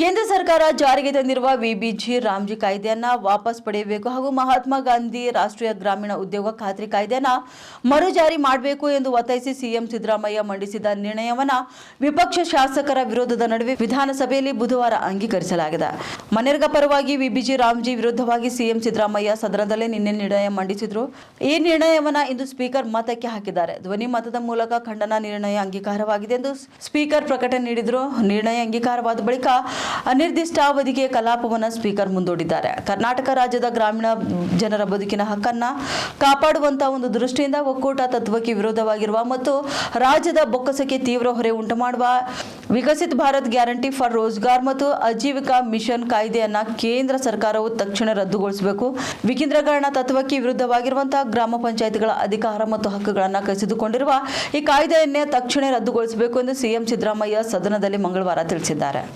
ಕೇಂದ್ರ ಸರ್ಕಾರ ಜಾರಿಗೆ ತಂದಿರುವ ವಿಬಿಜಿ ರಾಮ್ಜಿ ಕಾಯ್ದೆಯನ್ನ ವಾಪಸ್ ಪಡೆಯಬೇಕು ಹಾಗೂ ಮಹಾತ್ಮ ಗಾಂಧಿ ರಾಷ್ಟ್ರೀಯ ಗ್ರಾಮೀಣ ಉದ್ಯೋಗ ಖಾತ್ರಿ ಕಾಯ್ದೆಯನ್ನ ಮರು ಜಾರಿ ಮಾಡಬೇಕು ಎಂದು ಒತ್ತಾಯಿಸಿ ಸಿಎಂ ಸಿದ್ದರಾಮಯ್ಯ ಮಂಡಿಸಿದ ನಿರ್ಣಯವನ್ನ ವಿಪಕ್ಷ ಶಾಸಕರ ವಿರೋಧದ ನಡುವೆ ವಿಧಾನಸಭೆಯಲ್ಲಿ ಬುಧವಾರ ಅಂಗೀಕರಿಸಲಾಗಿದೆ. ಮನೆರ್ಗ ಪರವಾಗಿ ವಿಬಿಜಿ ರಾಮ್ಜಿ ವಿರುದ್ಧವಾಗಿ ಸಿಎಂ ಸಿದ್ದರಾಮಯ್ಯ ಸದನದಲ್ಲೇ ನಿನ್ನೆ ನಿರ್ಣಯ ಮಂಡಿಸಿದ್ರು. ಈ ನಿರ್ಣಯವನ್ನ ಇಂದು ಸ್ಪೀಕರ್ ಮತಕ್ಕೆ ಹಾಕಿದ್ದಾರೆ. ಧ್ವನಿ ಮತದ ಮೂಲಕ ಖಂಡನ ನಿರ್ಣಯ ಅಂಗೀಕಾರವಾಗಿದೆ ಎಂದು ಸ್ಪೀಕರ್ ಪ್ರಕಟಣೆ ನೀಡಿದ್ರು. ನಿರ್ಣಯ ಅಂಗೀಕಾರವಾದ ಬಳಿಕ ಅನಿರ್ದಿಷ್ಟಾವಧಿಗೆ ಕಲಾಪವನ್ನು ಸ್ಪೀಕರ್ ಮುಂದೂಡಿದ್ದಾರೆ. ಕರ್ನಾಟಕ ರಾಜ್ಯದ ಗ್ರಾಮೀಣ ಜನರ ಬದುಕಿನ ಹಕ್ಕನ್ನ ಕಾಪಾಡುವಂತಹ ಒಂದು ದೃಷ್ಟಿಯಿಂದ ಒಕ್ಕೂಟ ತತ್ವಕ್ಕೆ ವಿರೋಧವಾಗಿರುವ ಮತ್ತು ರಾಜ್ಯದ ಬೊಕ್ಕಸಕ್ಕೆ ತೀವ್ರ ಹೊರೆ ಉಂಟು ಮಾಡುವ ವಿಕಸಿತ್ ಭಾರತ್ ಗ್ಯಾರಂಟಿ ಫಾರ್ ರೋಜ್ಗಾರ್ ಮತ್ತು ಆಜೀವಿಕಾ ಮಿಷನ್ ಕಾಯ್ದೆಯನ್ನ ಕೇಂದ್ರ ಸರ್ಕಾರವು ತಕ್ಷಣ ರದ್ದುಗೊಳಿಸಬೇಕು. ವಿಕೇಂದ್ರೀಕರಣ ತತ್ವಕ್ಕೆ ವಿರುದ್ಧವಾಗಿರುವಂತಹ ಗ್ರಾಮ ಪಂಚಾಯತ್ಗಳ ಅಧಿಕಾರ ಮತ್ತು ಹಕ್ಕುಗಳನ್ನು ಕಸಿದುಕೊಂಡಿರುವ ಈ ಕಾಯ್ದೆಯನ್ನೇ ತಕ್ಷಣ ರದ್ದುಗೊಳಿಸಬೇಕು ಎಂದು ಸಿಎಂ ಸಿದ್ದರಾಮಯ್ಯ ಸದನದಲ್ಲಿ ಮಂಗಳವಾರ ತಿಳಿಸಿದ್ದಾರೆ.